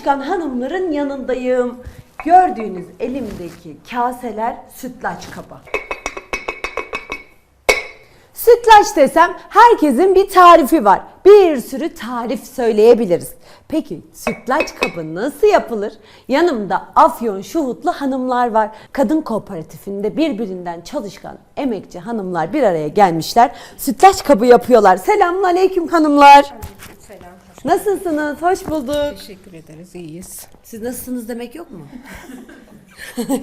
çalışkan hanımların yanındayım. Gördüğünüz elimdeki kaseler sütlaç kabı. Sütlaç desem herkesin bir tarifi var. Bir sürü tarif söyleyebiliriz. Peki sütlaç kabı nasıl yapılır? Yanımda Afyon Şuhutlu hanımlar var. Kadın kooperatifinde birbirinden çalışkan emekçi hanımlar bir araya gelmişler. Sütlaç kabı yapıyorlar. Selamun aleyküm hanımlar. Selam. Nasılsınız? Hoş bulduk. Teşekkür ederiz. iyiyiz. Siz nasılsınız demek yok mu?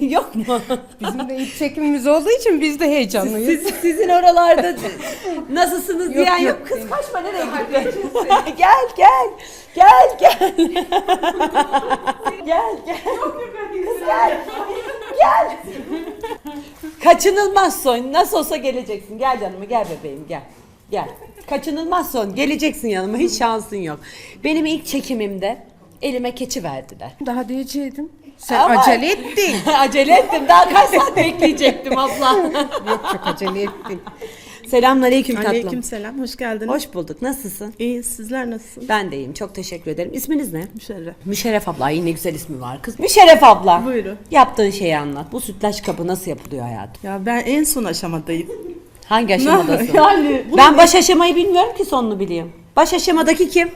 yok mu? Bizim de ilk çekimimiz olduğu için biz de heyecanlıyız. Siz, sizin oralarda nasılsınız Yok, diyen yok. yok. Kız kaçma nereye gidiyorsun? gel gel. Gel gel. gel gel. Kız gel. Gel. Kaçınılmaz son. Nasıl olsa geleceksin. Gel yanıma gel bebeğim gel. Gel. Kaçınılmaz son. Geleceksin yanıma. Hiç şansın yok. Benim ilk çekimimde elime keçi verdiler. Daha diyecektim. Sen Ama- acele ettin. acele ettim. Daha kaç saat bekleyecektim abla. Yok çok acele ettin. Selamünaleyküm tatlım. Aleyküm selam, hoş geldiniz. Hoş bulduk. Nasılsın? İyi, sizler nasılsınız? Ben de iyiyim. Çok teşekkür ederim. İsminiz ne? Müşerref. Müşerref abla. Ay ne güzel ismi var kız. Müşerref abla. Buyurun. Yaptığın şeyi anlat. Bu sütlaç kabı nasıl yapılıyor hayatım? Ya ben en son aşamadayım. Hangi aşamadasın? yani bunu ben baş aşamayı bilmiyorum ki sonunu bileyim. Baş aşamadaki kim?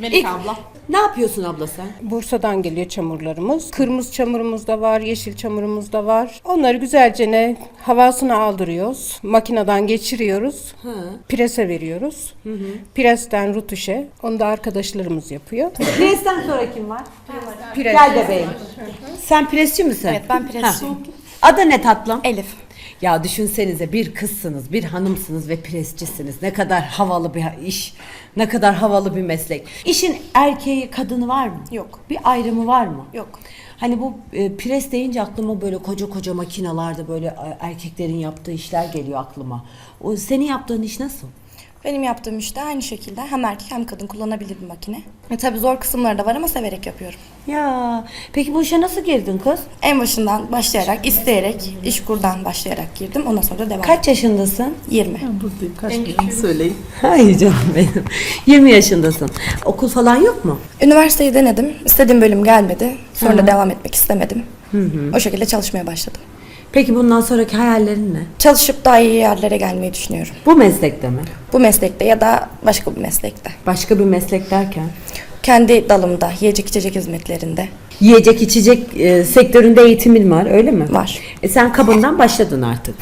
Melek İlk- abla. Ne yapıyorsun abla sen? Bursa'dan geliyor çamurlarımız. Kırmızı çamurumuz da var, yeşil çamurumuz da var. Onları güzelce ne havasını aldırıyoruz. Makineden geçiriyoruz. Prese veriyoruz. Presten rutuşe. Onu da arkadaşlarımız yapıyor. Presten sonra kim var? Pres. Gel bebeğim. Sen presçi misin? Evet, ben presçiyim. Adı ne tatlım? Elif. Ya düşünsenize bir kızsınız, bir hanımsınız ve presçisiniz. Ne kadar havalı bir iş, ne kadar havalı bir meslek. İşin erkeği, kadını var mı? Yok. Bir ayrımı var mı? Yok. Hani bu e, pres deyince aklıma böyle koca koca makinalarda böyle e, erkeklerin yaptığı işler geliyor aklıma. O senin yaptığın iş nasıl? Benim yaptığım işte aynı şekilde hem erkek hem kadın kullanabilir bir makine. E tabii zor kısımları da var ama severek yapıyorum. Ya peki bu işe nasıl girdin kız? En başından başlayarak, isteyerek, iş kurdan başlayarak girdim. Ondan sonra da devam. Kaç yaşındasın? 20. Buradayım, kaç kere söyleyin. Hayır canım benim. 20 yaşındasın. Okul falan yok mu? Üniversiteyi denedim. İstediğim bölüm gelmedi. Sonra da devam etmek istemedim. O şekilde çalışmaya başladım. Peki bundan sonraki hayallerin ne? Çalışıp daha iyi yerlere gelmeyi düşünüyorum. Bu meslekte mi? Bu meslekte ya da başka bir meslekte. Başka bir meslek derken? Kendi dalımda, yiyecek içecek hizmetlerinde Yiyecek içecek e, sektöründe eğitimin var öyle mi? var. E sen kabından başladın artık.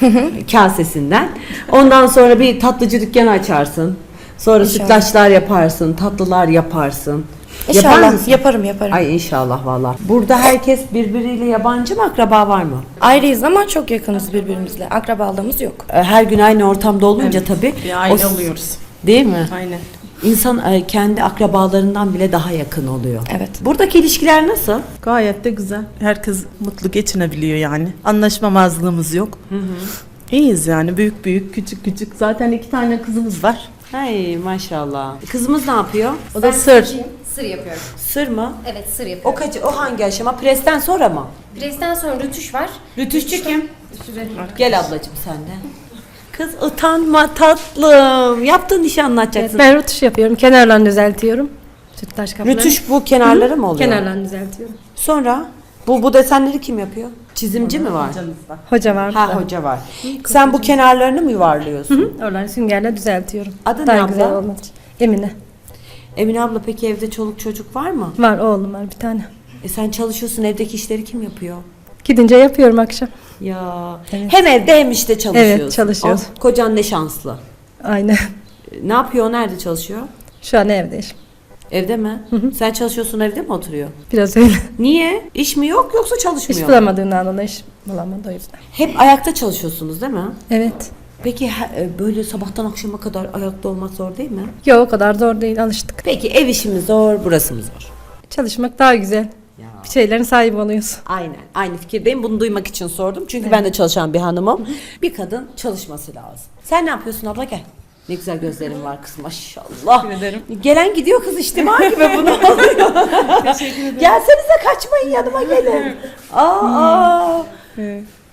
Kasesinden. Ondan sonra bir tatlıcı dükkanı açarsın. Sonra İnşallah. sütlaçlar yaparsın, tatlılar yaparsın. Yapar İnşallah mısın? yaparım yaparım. Ay inşallah valla. Burada herkes birbiriyle yabancı mı akraba var mı? Ayrıyız ama çok yakınız birbirimizle. Akrabalığımız yok. E, Her gün aynı ortamda olunca tabii. Bir aile o- oluyoruz. Değil mi? Aynen. İnsan e, kendi akrabalarından bile daha yakın oluyor. Evet. Buradaki ilişkiler nasıl? Gayet de güzel. Herkes mutlu geçinebiliyor yani. Anlaşmamazlığımız yok. İyiyiz yani büyük büyük küçük küçük. Zaten iki tane kızımız var. Hay maşallah. Kızımız ne yapıyor? O da sır. Sır yapıyorum. Sır mı? Evet sır O yapıyorum. kaç o hangi aşama? Presten sonra mı? Presten sonra rütüş var. Rütüşçü kim? Gel ablacığım sen de. Kız utanma tatlım. Yaptığın işi anlatacaksın. Ben rötuş yapıyorum. Kenarlarını düzeltiyorum. Sütlaç kapları. Rütüş bu kenarları mı oluyor? Kenarlarını düzeltiyorum. Sonra bu bu desenleri kim yapıyor? Çizimci mi var? Hoca var Ha burada. hoca var. Sen bu kenarlarını mı yuvarlıyorsun? Oraları süngerle düzeltiyorum. Adı ne Daha abla? güzel olmak için. Emine. Emine abla peki evde çoluk çocuk var mı? Var oğlum var bir tane. E sen çalışıyorsun evdeki işleri kim yapıyor? Gidince yapıyorum akşam. Ya Evet. hem evde hem işte çalışıyorsun. Evet, çalışıyoruz. Oh, kocan ne şanslı. Aynen. E, Ne yapıyor? Nerede çalışıyor? Şu an evdeyim. Evde mi? Sen çalışıyorsun evde mi oturuyor? Biraz öyle. Niye? İş mi yok yoksa çalışmıyor? İş mu? bulamadığından dolayı iş bulamadı o yüzden. Hep ayakta çalışıyorsunuz değil mi? Evet. Peki e, böyle sabahtan akşama kadar ayakta olmak zor değil mi? Yok o kadar zor değil alıştık. Peki ev işimiz zor, burası mı zor? Çalışmak daha güzel. Ya. Bir şeylerin sahibi oluyorsun. Aynen. Aynı fikirdeyim. Bunu duymak için sordum. Çünkü ben de çalışan bir hanımım. bir kadın çalışması lazım. Sen ne yapıyorsun abla gel. Ne güzel gözlerin var kız maşallah. Teşekkür ederim. Gelen gidiyor kız içtima gibi bunu alıyor. Teşekkür ederim. Gelsenize kaçmayın yanıma gelin. Aa,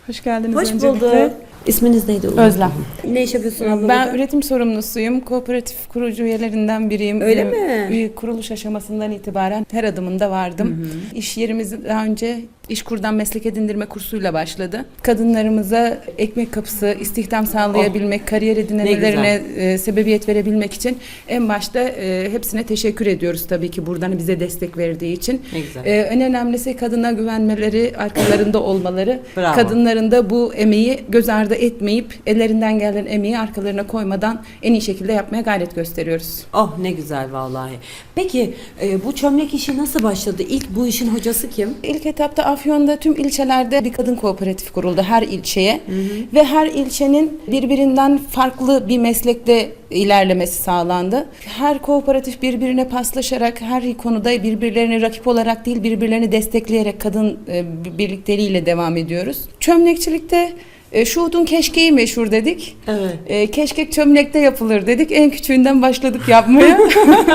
Hoş geldiniz hoş öncelikle. bulduk. İsminiz neydi? Özlem. Ne iş yapıyorsun abla? Ben burada? üretim sorumlusuyum. Kooperatif kurucu üyelerinden biriyim. Öyle Ee, mi? bir Kuruluş aşamasından itibaren her adımında vardım. İş yerimiz daha önce İşkur'dan meslek edindirme kursuyla başladı. Kadınlarımıza ekmek kapısı, istihdam sağlayabilmek, kariyer edinemelerine e, sebebiyet verebilmek için en başta e, hepsine teşekkür ediyoruz tabii ki buradan bize destek verdiği için. E, en önemlisi kadına güvenmeleri, arkalarında olmaları. Bravo. Kadınların da bu emeği göz ardı etmeyip ellerinden gelen emeği arkalarına koymadan en iyi şekilde yapmaya gayret gösteriyoruz. Oh ne güzel vallahi. Peki e, bu çömlek işi nasıl başladı? İlk bu işin hocası kim? İlk etapta Afyon'da tüm ilçelerde bir kadın kooperatifi kuruldu her ilçeye ve her ilçenin birbirinden farklı bir meslekte ilerlemesi sağlandı. Her kooperatif birbirine paslaşarak her konuda birbirlerini rakip olarak değil birbirlerini destekleyerek kadın e, birlikteliğiyle devam ediyoruz. Çömlekçilikte e, şuhudun keşkeği meşhur dedik. Evet. E, keşkek çömlekte yapılır dedik. En küçüğünden başladık yapmaya.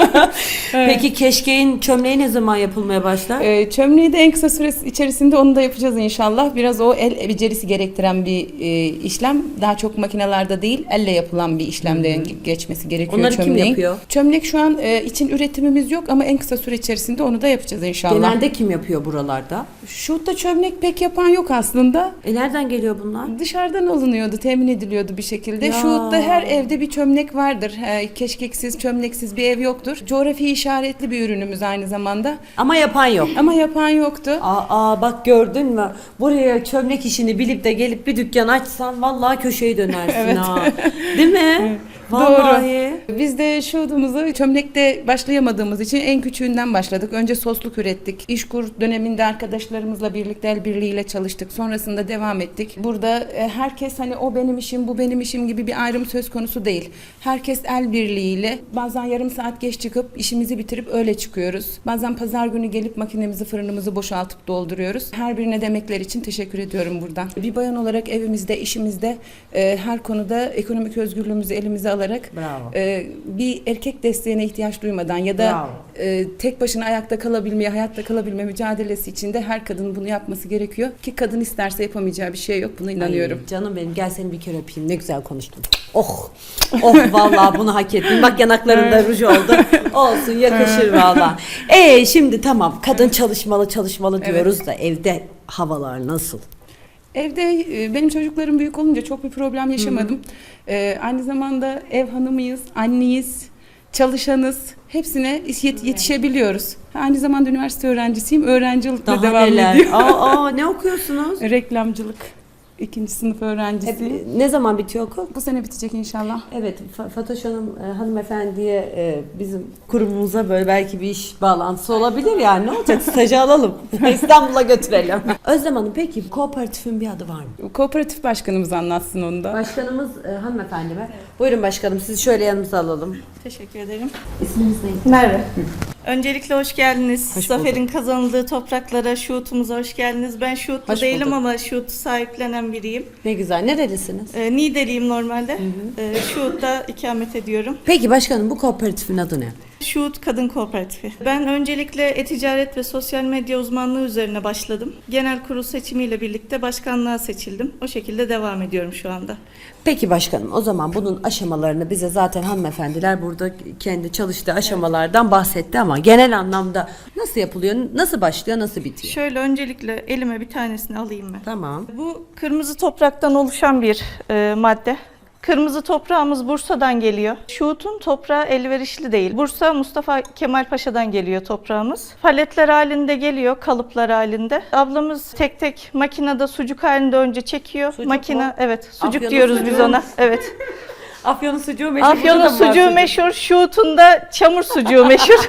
Peki keşkeğin çömleği ne zaman yapılmaya başlar? Ee, çömleği de en kısa süre içerisinde onu da yapacağız inşallah. Biraz o el becerisi gerektiren bir e, işlem. Daha çok makinalarda değil, elle yapılan bir işlemden geçmesi gerekiyor Onları kim çömleğin. yapıyor? Çömlek şu an e, için üretimimiz yok ama en kısa süre içerisinde onu da yapacağız inşallah. Genelde kim yapıyor buralarda? Şurada çömlek pek yapan yok aslında. E nereden geliyor bunlar? Dışarıdan alınıyordu, temin ediliyordu bir şekilde. Ya. Şuhut'ta her evde bir çömlek vardır. Keşkeksiz, çömleksiz bir ev yoktur. Coğrafi işaretli bir ürünümüz aynı zamanda. Ama yapan yok. Ama yapan yoktu. Aa, aa, bak gördün mü? Buraya çömlek işini bilip de gelip bir dükkan açsan vallahi köşeyi dönersin ha. Değil mi? Doğru. Biz de şuhudumuzu çömlekte başlayamadığımız için en küçüğünden başladık. Önce sosluk ürettik. İşkur döneminde arkadaşlarımızla birlikte el birliğiyle çalıştık. Sonrasında devam ettik. Burada e, herkes hani o benim işim, bu benim işim gibi bir ayrım söz konusu değil. Herkes el birliğiyle bazen yarım saat geç çıkıp işimizi bitirip öyle çıkıyoruz. Bazen pazar günü gelip makinemizi, fırınımızı boşaltıp dolduruyoruz. Her birine demekler için teşekkür ediyorum buradan. Bir bayan olarak evimizde, işimizde e, her konuda ekonomik özgürlüğümüzü elimize alarak Bravo. e, bir erkek desteğine ihtiyaç duymadan ya da Bravo. e, tek başına ayakta kalabilmeye, hayatta kalabilme mücadelesi içinde her kadının bunu yapması gerekiyor. Ki kadın isterse yapamayacağı bir şey yok. Buna inanıyorum. Ay, canım benim gel seni bir kere öpeyim. Ne güzel konuştun. Oh. Oh vallahi bunu hak ettin. Bak yanaklarında ruj oldu. Olsun yakışır vallahi. Ee şimdi tamam kadın çalışmalı çalışmalı diyoruz da evde havalar nasıl? Evde e, benim çocuklarım büyük olunca çok bir problem yaşamadım. E, aynı zamanda ev hanımıyız, anneyiz, çalışanız. Hepsine yet- yetişebiliyoruz. Aynı zamanda üniversite öğrencisiyim. Öğrencilikle Daha devam neler? ediyor. Aa, aa, ne okuyorsunuz? Reklamcılık. İkinci sınıf Hep, öğrencisiyim. ne zaman bitiyor okul? Bu sene bitecek inşallah. Evet, Fa- Fatoş Hanım e, hanımefendiye e, bizim kurumumuza böyle belki bir iş bağlantısı olabilir yani ne olacak stajı alalım İstanbul'a götürelim. Özlem Hanım peki kooperatifin bir adı var mı? Kooperatif başkanımız anlatsın onu da. Başkanımız e, hanımefendi mi? Buyurun başkanım sizi şöyle yanımıza alalım. Teşekkür ederim. İsminiz neydi? Merve. Öncelikle hoş geldiniz. Hoş Zafer'in kazanıldığı topraklara, Şuut'umuza hoş geldiniz. Ben Şuutlu Hoş değilim bulduk. ama Şuut'u sahiplenen biriyim. Ne güzel nerelisiniz? Ee, Niğdeliyim normalde. Ee, Şuut'ta ikamet ediyorum. Peki başkanım bu kooperatifin adı ne? Şuut Kadın Kooperatifi. Ben öncelikle e-ticaret ve sosyal medya uzmanlığı üzerine başladım. Genel kurul seçimiyle birlikte başkanlığa seçildim. O şekilde devam ediyorum şu anda. Peki başkanım o zaman bunun aşamalarını bize zaten hanımefendiler burada kendi çalıştığı aşamalardan bahsetti ama genel anlamda nasıl yapılıyor, nasıl başlıyor, nasıl bitiyor? Şöyle öncelikle elime bir tanesini alayım ben. Tamam. Bu kırmızı topraktan oluşan bir e, madde. Kırmızı toprağımız Bursa'dan geliyor. Şuut'un toprağı elverişli değil. Bursa Mustafa Kemal Paşa'dan geliyor toprağımız. Paletler halinde geliyor, kalıplar halinde. Ablamız tek tek makinede sucuk halinde önce çekiyor. Sucuk Makine mu? evet, sucuk Afyon'un diyoruz biz sucuğu. ona. Evet. Afyon'un sucuğu meşhur. Afyon'un sucuğu meşhur, Şuut'un da çamur sucuğu meşhur.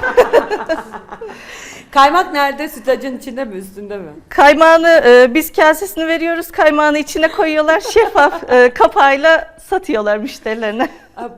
Kaymak nerede? Sütlacın içinde mi, üstünde mi? Kaymağını e, biz kasesini veriyoruz. Kaymağını içine koyuyorlar. Şeffaf e, kapağıyla satıyorlar müşterilerine. Aa,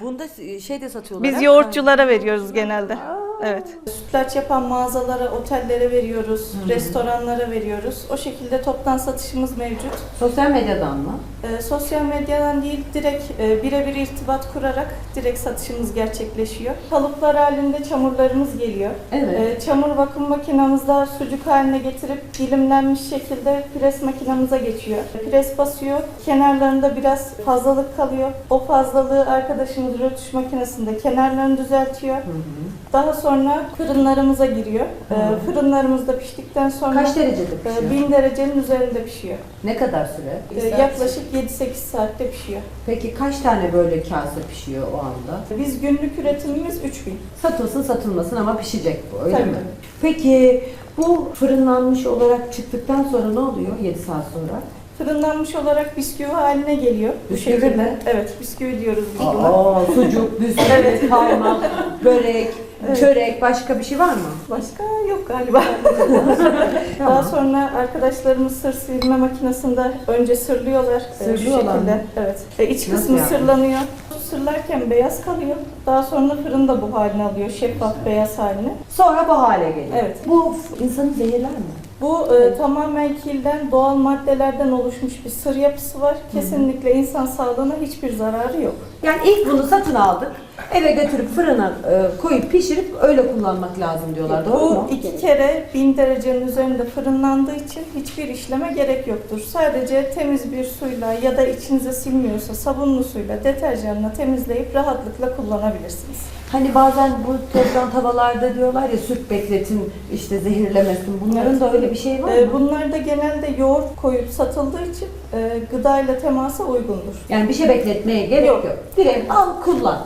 Bunda şey de satıyorlar. Biz ha? yoğurtçulara veriyoruz genelde. Aa, Evet. Sütlaç yapan mağazalara, otellere veriyoruz, restoranlara veriyoruz. O şekilde toptan satışımız mevcut. Sosyal medyadan mı? Ee, sosyal medyadan değil, direkt e, birebir irtibat kurarak direkt satışımız gerçekleşiyor. Kalıplar halinde çamurlarımız geliyor. Evet. Ee, çamur vakum makinamızda sucuk haline getirip dilimlenmiş şekilde pres makinamıza geçiyor. Pres basıyor, kenarlarında biraz fazlalık kalıyor. O fazlalığı arkadaşımız rötuş makinesinde kenarlarını düzeltiyor. Daha sonra fırınlarımıza giriyor. Ee, fırınlarımızda piştikten sonra Kaç derecede e, pişiyor? 1000 derecenin üzerinde pişiyor. Ne kadar süre? Ee, yaklaşık 7-8 saatte pişiyor. Peki kaç tane böyle kase pişiyor o anda? Biz günlük üretimimiz 3000. Satılsın satılmasın ama pişecek bu öyle Tabii. mi? Peki bu fırınlanmış olarak çıktıktan sonra ne oluyor 7 saat sonra? Fırınlanmış olarak bisküvi haline geliyor. Bu Bisküvi şekilde. mi? Evet, bisküvi diyoruz biz buna. Aa, sucuk, bisküvi, kaymak, börek, çörek başka bir şey var mı? Başka yok galiba. Daha sonra arkadaşlarımız sır silme makinesinde önce sırlıyorlar. e, Sırlıyorlar şekilde. mı? Evet. E, iç Nasıl kısmı yani? sırlanıyor. Sırlarken beyaz kalıyor. Daha sonra fırında bu haline alıyor. Şeffaf beyaz haline. Sonra bu hale geliyor. Evet. Bu insanı zehirler mi? Bu e, tamamen kilden, doğal maddelerden oluşmuş bir sır yapısı var. Kesinlikle insan sağlığına hiçbir zararı yok. Yani ilk bunu satın aldık. Eve götürüp fırına e, koyup pişirip öyle kullanmak lazım diyorlar. Doğru Bu mu? iki kere 1000 derecenin üzerinde fırınlandığı için hiçbir işleme gerek yoktur. Sadece temiz bir suyla ya da içinize sinmiyorsa sabunlu suyla, deterjanla temizleyip rahatlıkla kullanabilirsiniz. Hani bazen bu teflon tavalarda diyorlar ya süt bekletin işte zehirlemesin. Bunların Evet. da öyle bir şey var Ee, mı? bunlar da genelde yoğurt koyup satıldığı için e, gıdayla temasa uygundur. Yani bir şey bekletmeye gerek yok. Yok. Direkt al kullan.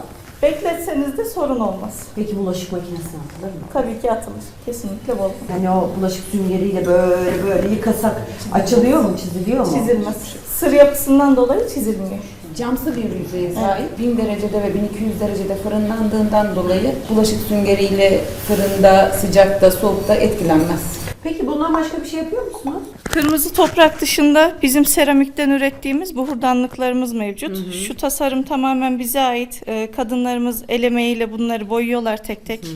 Bekletseniz de sorun olmaz. Peki bulaşık makinesine atılır mı? Tabii ki atılır. Kesinlikle bol. Yani o bulaşık süngeriyle böyle böyle yıkasak açılıyor mu, çiziliyor mu? Çizilmez. Sır yapısından dolayı çizilmiyor. Camsı bir yüzeye sahip. 1000 derecede ve 1200 derecede fırınlandığından dolayı bulaşık süngeriyle fırında, sıcakta, soğukta etkilenmez. Peki bundan başka bir şey yapıyor musunuz? Kırmızı toprak dışında bizim seramikten ürettiğimiz buhurdanlıklarımız mevcut. Şu tasarım tamamen bize ait. Ee, Kadınlarımız el emeğiyle bunları boyuyorlar tek tek.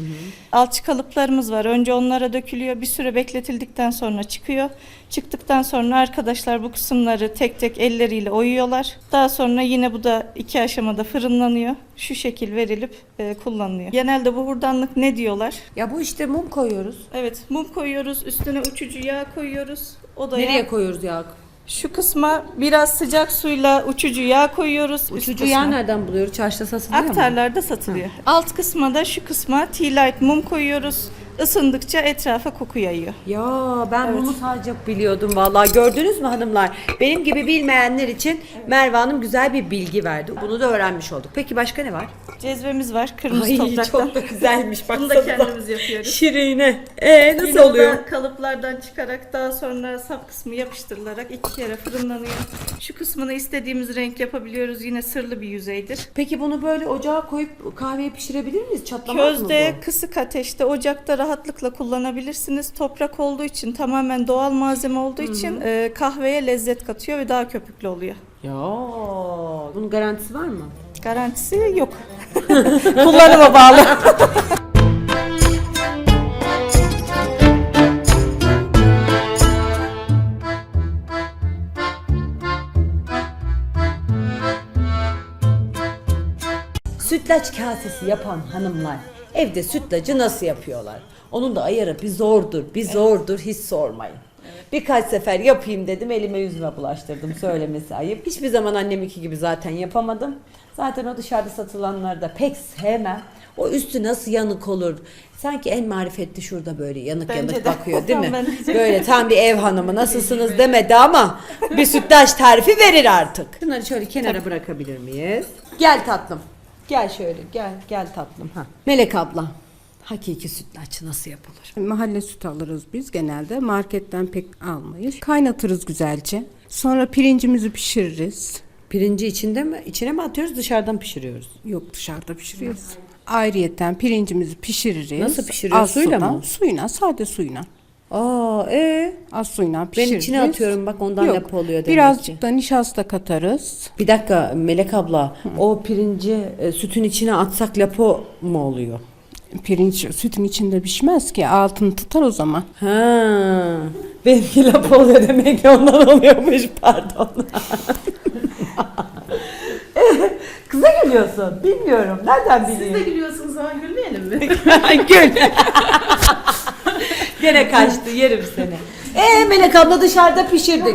Alçı kalıplarımız var. Önce onlara dökülüyor. Bir süre bekletildikten sonra çıkıyor. Çıktıktan sonra arkadaşlar bu kısımları tek tek elleriyle oyuyorlar. Daha sonra yine bu da iki aşamada fırınlanıyor. Şu şekil verilip e, kullanılıyor. Genelde buhurdanlık ne diyorlar? Ya bu işte mum koyuyoruz. Evet, mum koyuyoruz, üstüne uçucu yağ koyuyoruz. O da Nereye koyuyoruz ya? Şu kısma biraz sıcak suyla uçucu yağ koyuyoruz. Üst Uçucu kısma. yağ nereden buluyoruz? Çarşıda satılıyor mu? Aktarlarda satılıyor. Alt kısma da şu kısma tea light mum koyuyoruz. Isındıkça etrafa koku yayıyor. Ya ben bunu sadece biliyordum vallahi. Gördünüz mü hanımlar? Benim gibi bilmeyenler için Merve Hanım güzel bir bilgi verdi. Bunu da öğrenmiş olduk. Peki başka ne var? Cezvemiz var kırmızı Ay topraktan. çok da güzelmiş. Bunu da baksanıza. kendimiz yapıyoruz. Şirine. Ee nasıl Yine oluyor? da kalıplardan çıkarak daha sonra sap kısmı yapıştırılarak iki kere fırınlanıyor. Şu kısmını istediğimiz renk yapabiliyoruz. Yine sırlı bir yüzeydir. Peki bunu böyle ocağa koyup kahveye pişirebilir miyiz? Çatlamaz mı Közde bu? kısık ateşte ocakta rahatlıkla kullanabilirsiniz. Toprak olduğu için tamamen doğal malzeme olduğu için e, kahveye lezzet katıyor ve daha köpüklü oluyor. Ya bunun garantisi var mı? Garantisi yok. Kullanıma bağlı. Sütlaç kasesi yapan hanımlar evde sütlacı nasıl yapıyorlar? Onun da ayarı bir zordur, bir zordur hiç sormayın. Birkaç sefer yapayım dedim elime yüzüme bulaştırdım söylemesi ayıp. Hiçbir zaman anneminki gibi zaten yapamadım. Zaten o dışarıda satılanları da pek sevmem. O üstü nasıl yanık olur? Sanki en marifetli şurada böyle yanık Bence yanık de. bakıyor değil mi? Ben. Böyle tam bir ev hanımı nasılsınız demedi ama bir sütlaç tarifi verir artık. Şunları şöyle kenara bırakabilir miyiz? Gel tatlım. Gel şöyle gel gel tatlım. Ha. Melek abla hakiki sütlaç nasıl yapılır? Mahalle sütü alırız biz genelde. Marketten pek almayız. Kaynatırız güzelce. Sonra pirincimizi pişiririz. Pirinci içinde mi? İçine mi atıyoruz dışarıdan pişiriyoruz? Yok dışarıda pişiriyoruz. Ayrıyeten pirincimizi pişiririz. Nasıl pişiriyoruz? Az Suyla sudan- mı? Suyuna, sade suyuna. Aa ee? Az suyuna Ben pişiririz. içine atıyorum bak ondan Yok, lapa oluyor demek Birazcık ki. da nişasta katarız. Bir dakika Melek abla o pirinci e, sütün içine atsak lapo mu oluyor? Pirinç sütün içinde pişmez ki altını tutar o zaman. Ha. Benimki lap oluyor demek ki ondan oluyormuş pardon. Kıza gülüyorsun. Bilmiyorum. Nereden bileyim? Siz de gülüyorsunuz zaman gülmeyelim mi? Gül. Gene kaçtı yerim seni. Ee Melek abla dışarıda pişirdik.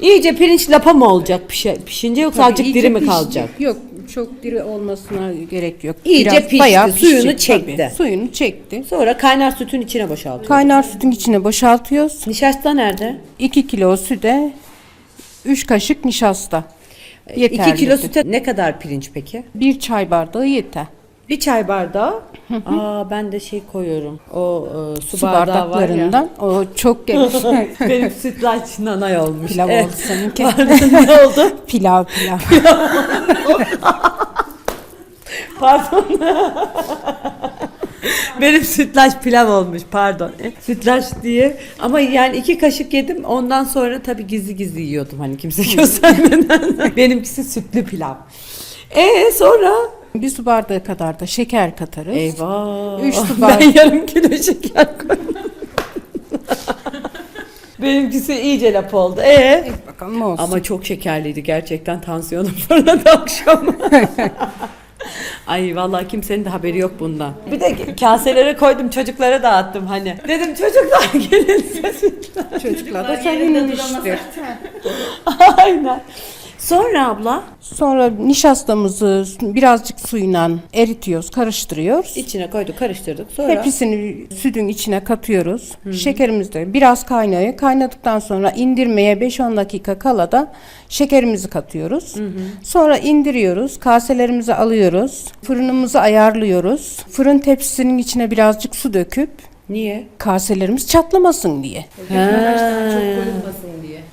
İyice pirinç lapa mı olacak pişe, pişince yoksa azıcık İyice diri mi pişti. kalacak? Yok çok diri olmasına gerek yok. İyice pişti, suyunu pişecek çekti. tabii. Suyunu çekti. Sonra kaynar sütün içine boşaltıyor. Kaynar sütün içine boşaltıyoruz. Nişasta nerede? 2 kilo süte 3 kaşık nişasta. Yeterli. 2 kilo süte ne kadar pirinç peki? Bir çay bardağı yeter. Bir çay bardağı. Aa ben de şey koyuyorum. O e, su, Su bardağı var ya. bardaklarından. O çok gelir. Benim sütlaç nanay olmuş. Pilav Evet. oldu seninki. ne oldu? pilav pilav. Pardon. Benim sütlaç pilav olmuş pardon. E, Sütlaç diye ama yani iki kaşık yedim ondan sonra tabii gizli gizli yiyordum hani kimse göstermeden. Benimkisi sütlü pilav. E sonra? Bir su bardağı kadar da şeker katarız. Eyvah. Üç su ben bardak. yarım kilo şeker koydum. Benimkisi iyice lap oldu. E Bakalım ne olsun. ama çok şekerliydi gerçekten tansiyonum fırladı akşam. Ay vallahi kimsenin de haberi yok bundan. Bir de kaselere koydum çocuklara dağıttım hani. Dedim çocuklar gelin size çocuklar da sevinmiştir. Aynen. Sonra abla Sonra nişastamızı birazcık suyla eritiyoruz, karıştırıyoruz. içine koyduk karıştırdık. Sonra Hepsini sütün içine katıyoruz. Şekerimiz de biraz kaynıyor. Kaynadıktan sonra indirmeye 5-10 dakika kala da şekerimizi katıyoruz. Sonra indiriyoruz. Kaselerimizi alıyoruz. Fırınımızı ayarlıyoruz. Fırın tepsisinin içine birazcık su döküp niye? kaselerimiz çatlamasın diye.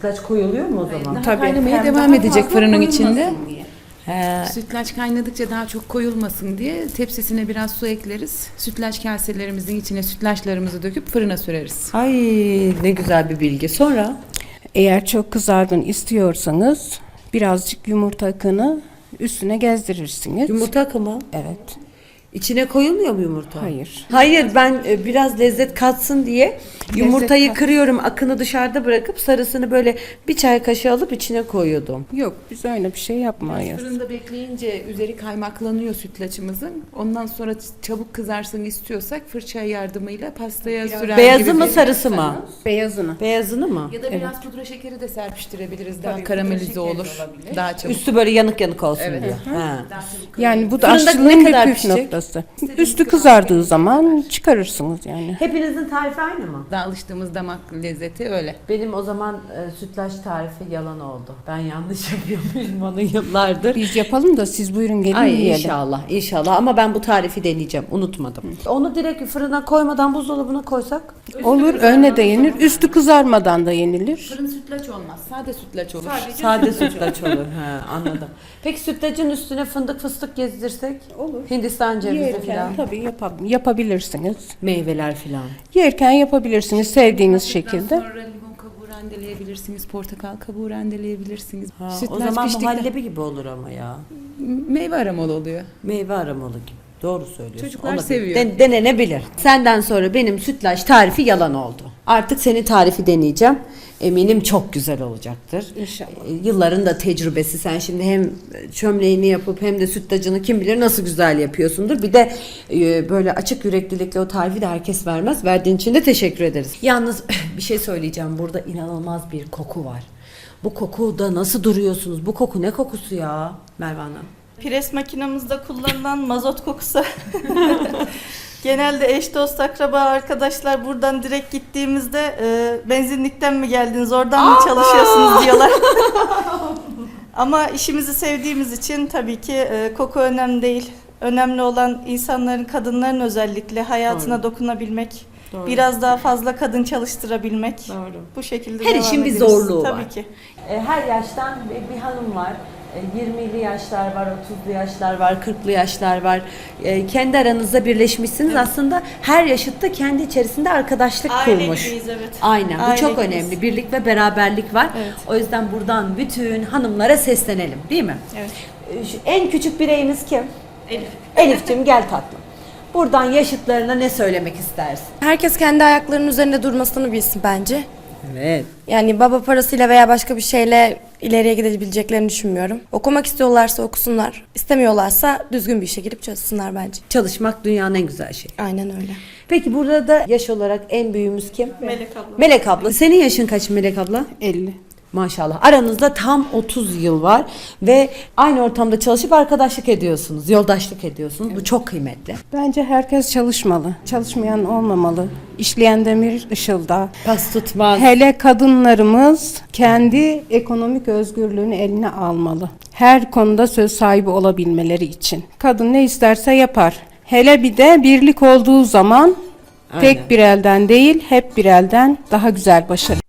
Kaç koyuluyor mu o zaman? Tabii. Kaynamaya devam edecek fırının içinde. He. Sütlaç kaynadıkça daha çok koyulmasın diye tepsisine biraz su ekleriz. Sütlaç kaselerimizin içine sütlaçlarımızı döküp fırına süreriz. Ay ne güzel bir bilgi. Sonra Eğer çok kızargın istiyorsanız birazcık yumurta akını üstüne gezdirirsiniz. yumurta akımı. Evet. İçine koyulmuyor mu yumurta? Hayır. Hayır ben e, biraz lezzet katsın diye yumurtayı kat- kırıyorum akını dışarıda bırakıp sarısını böyle bir çay kaşığı alıp içine koyuyordum. Yok biz öyle bir şey yapmayız. Fırında bekleyince üzeri kaymaklanıyor sütlaçımızın. Ondan sonra çabuk kızarsın istiyorsak fırça yardımıyla pastaya sürer Beyazı gibi mı bir- sarısı mı? Beyazını. Beyazını mı? Ya da biraz pudra şekeri de serpiştirebiliriz. Daha karamelize olur. Daha çabuk. Üstü böyle yanık yanık olsun diye. Ha. Yani bu da Fırında aşçılığın ne bir kadar püf pişecek? noktası. Üstü kızardığı zaman çıkarırsınız yani. Hepinizin tarifi aynı mı? Daha alıştığımız damak lezzeti öyle. Benim o zaman e, sütlaç tarifi yalan oldu. Ben yanlış yapıyormuşum onu yıllardır. Biz yapalım da siz buyurun gelin Ay yiyelim. inşallah inşallah ama ben bu tarifi deneyeceğim unutmadım. Onu direkt fırına koymadan buzdolabına koysak Olur öyle de yenir. Üstü kızarmadan da yenilir. Fırın sütlaç olmaz. Sade sütlaç olur. sade sütlaç olur. He, anladım. Peki sütlacın üstüne fındık fıstık gezdirsek? Olur. Hindistan cevizi Yerken falan. tabii yapab- yapabilirsiniz. Meyveler falan. Yerken yapabilirsiniz sevdiğiniz şekilde. Sonra limon kabuğu rendeleyebilirsiniz, portakal kabuğu rendeleyebilirsiniz. Ha, o Sütlaç zaman piştikten- muhallebi gibi olur ama ya. meyve aromalı oluyor. Meyve aramalı gibi. Doğru söylüyorsun. Çocuklar Olabilir. seviyor. Den- denenebilir. Senden sonra benim sütlaç tarifi yalan oldu. Artık senin tarifi deneyeceğim. Eminim çok güzel olacaktır. İnşallah. E, Yılların da tecrübesi. Sen şimdi hem çömleğini yapıp hem de sütlacını kim bilir nasıl güzel yapıyorsundur. Bir de e, böyle açık yüreklilikle o tarifi de herkes vermez. Verdiğin için de teşekkür ederiz. Yalnız bir şey söyleyeceğim. Burada inanılmaz bir koku var. Bu kokuda nasıl duruyorsunuz? Bu koku ne kokusu ya Merve Hanım? Pres makinamızda kullanılan mazot kokusu. Genelde eş dost akraba arkadaşlar buradan direkt gittiğimizde e, benzinlikten mi geldiniz oradan mı çalışıyorsunuz diyorlar. Ama işimizi sevdiğimiz için tabii ki e, koku önemli değil. Önemli olan insanların, kadınların özellikle hayatına dokunabilmek. Biraz daha fazla kadın çalıştırabilmek. Doğru. Bu şekilde Her devam işin bir ederiz. zorluğu tabii var. ki. E, Her yaştan bir- bir hanım var. E, 20'li yaşlar var, 30'lu yaşlar var, 40'lı yaşlar var. E, Kendi aranızda birleşmişsiniz. Aslında her yaşıtta kendi içerisinde arkadaşlık Aile kurmuş. gibiyiz evet. Aynen. Bu Aile çok gibiyiz. önemli. Birlik ve beraberlik var. Evet. O yüzden buradan bütün hanımlara seslenelim, değil mi? Evet. E, Şu en küçük bireyiniz kim? Elif. Elif'cim gel tatlım. Buradan yaşıtlarına ne söylemek istersin? Herkes kendi ayaklarının üzerinde durmasını bilsin bence. Evet. Yani baba parasıyla veya başka bir şeyle ileriye gidebileceklerini düşünmüyorum. Okumak istiyorlarsa okusunlar. İstemiyorlarsa düzgün bir işe girip çalışsınlar bence. Çalışmak dünyanın en güzel şeyi. Aynen öyle. Peki burada da yaş olarak en büyüğümüz kim? Melek abla. Melek abla. Senin yaşın kaç Melek abla? 50. Maşallah. Aranızda tam 30 yıl var ve aynı ortamda çalışıp arkadaşlık ediyorsunuz, yoldaşlık ediyorsunuz. Bu çok kıymetli. Bence herkes çalışmalı. Çalışmayan olmamalı. İşleyen demir ışılda. Pas tutmaz. Hele kadınlarımız kendi ekonomik özgürlüğünü eline almalı. Her konuda söz sahibi olabilmeleri için. Kadın ne isterse yapar. Hele bir de birlik olduğu zaman tek bir elden değil, hep bir elden daha güzel başarı.